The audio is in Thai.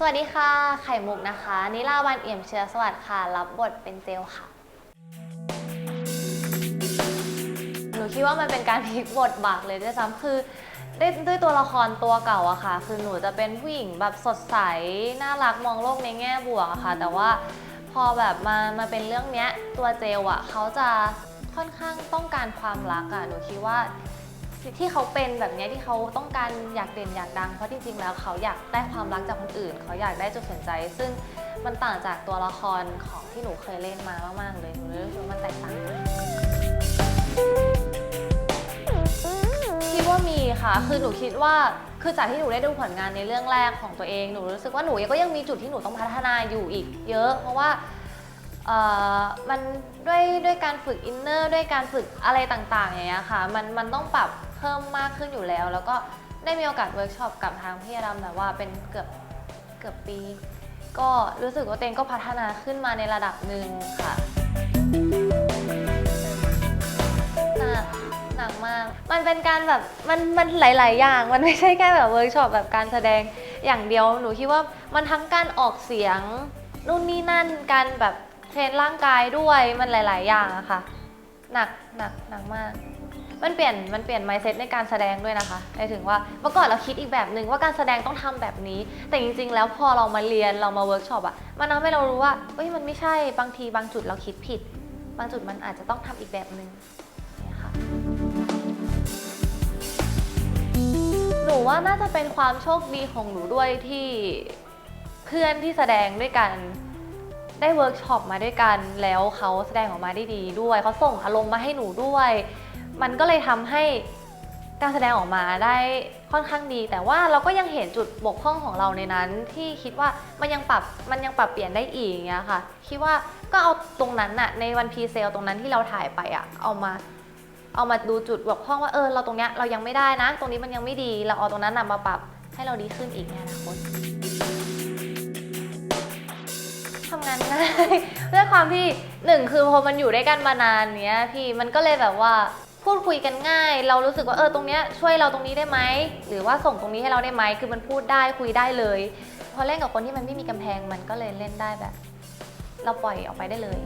สวัสดีค่ะ ไข่มุกนะคะ นิลาวันเอี่ยมเชื้อสวัสดิ์ค่ะ รับบทเป็นเจลค่ะ หนูคิดว่ามันเป็นการพลิกบทบาทเลยด้วยซ้ำคือด้วยด้วยตัวละครตัวเก่าอะค่ะ คือหนูจะเป็นผู้หญิงแบบสดใส น่ารักมองโลกในแง่บวกอะค่ะ แต่ว่าพอแบบมามาเป็นเรื่องเนี้ยตัวเจลอะเขาจะค่อนข้างต้องการความรักอะหนูคิดว่า ที่เขาเป็นแบบนี้ที่เขาต้องการอยากเด่นอยากดังเพราะจริงๆแล้วเขาอยากได้ความรักจากคนอื่น เขาอยากได้จุดสนใจ ซึ่งมันต่างจากตัวละครของที่หนูเคยเล่นมามากๆเลยหนูรู้สึกว่ามันแตกต่างคิดว่ามีค่ะ คือหนูคิดว่าคือจากที่หนูได้ดูผลงานในเรื่องแรกของตัวเองหนูรู้สึกว่าหนูก็ยังมีจุดที่หนูต้องพัฒนาอยู่อีก เยอะ เพราะว่าเออมันด้วยด้วยการฝึกอินเนอร์ด้วยการฝึกอะไรต่างๆอย่างเงี้ยค่ะมันมันต้องปรับ เพิ่มมากขึ้นอยู่แล้ว แล้วก็ได้มีโอกาสเวิร์กช็อปกับทางพี่อดำแบบว่าเป็นเกือบเกือบปี ก็รู้สึกว่าเองก็พัฒนาขึ้นมาในระดับหนึ่งค่ะหนักหนักมาก มันเป็นการแบบมันมันหลาย ๆ อย่าง มันไม่ใช่แค่แบบเวิร์กช็อปแบบการแสดงอย่างเดียว หนูคิดว่ามันทั้งการออกเสียงนู่นนี่นั่น การแบบเทรนร่างกายด้วย มันหลาย ๆ อย่างอะค่ะ หนักหนักหนักมาก มันเปลี่ยนมันเปลี่ยน mindset ในการแสดงด้วยนะคะหมายถึงว่าเมื่อก่อนเราคิดอีกแบบหนึ่งว่าการแสดงต้องทำแบบนี้ แต่จริง ๆ แล้วพอเรามาเรียนเรามาเวิร์กช็อปอะมันทำให้เรารู้ว่าเอ้ยมันไม่ใช่บางทีบางจุดเราคิดผิด บางจุดมันอาจจะต้องทำอีกแบบหนึ่งเนี่ยค่ะหนูว่าน่าจะเป็นความโชคดีของหนูด้วยที่เพื่อนที่แสดงด้วยกันได้เวิร์กช็อปมาด้วยกันแล้วเขาแสดงออกมาได้ดีด้วยเขาส่งอารมณ์มาให้หนูด้วย มันก็เลยทำให้การแสดงออกมาได้ค่อนข้างดี แต่ว่าเราก็ยังเห็นจุดบกพร่องของเราในนั้น ที่คิดว่ามันยังปรับมันยังปรับเปลี่ยนได้อีกอย่างเงี้ยค่ะ คิดว่าก็เอาตรงนั้นอะในวันพีเซลตรงนั้นที่เราถ่ายไปอะเอามาเอามาดูจุดบกพร่องว่าเออเราตรงเนี้ยเรายังไม่ได้นะ ตรงนี้มันยังไม่ดีเราเอาตรงนั้นนะมาปรับให้เราดีขึ้นอีกในอนาคตทำงานง่ายด้วยความที่หนึ่งคือพอมันอยู่ด้วยกันมานานเนี้ยพี่มันก็เลยแบบว่า พูดคุยกันง่าย เรารู้สึกว่าเออตรงเนี้ยช่วยเราตรงนี้ได้ไหมหรือว่าส่งตรงนี้ให้เราได้ไหมคือมันพูดได้คุยได้เลย พอเล่นกับคนที่มันไม่มีกำแพงมันก็เลยเล่นได้แบบ เราปล่อยออกไปได้เลย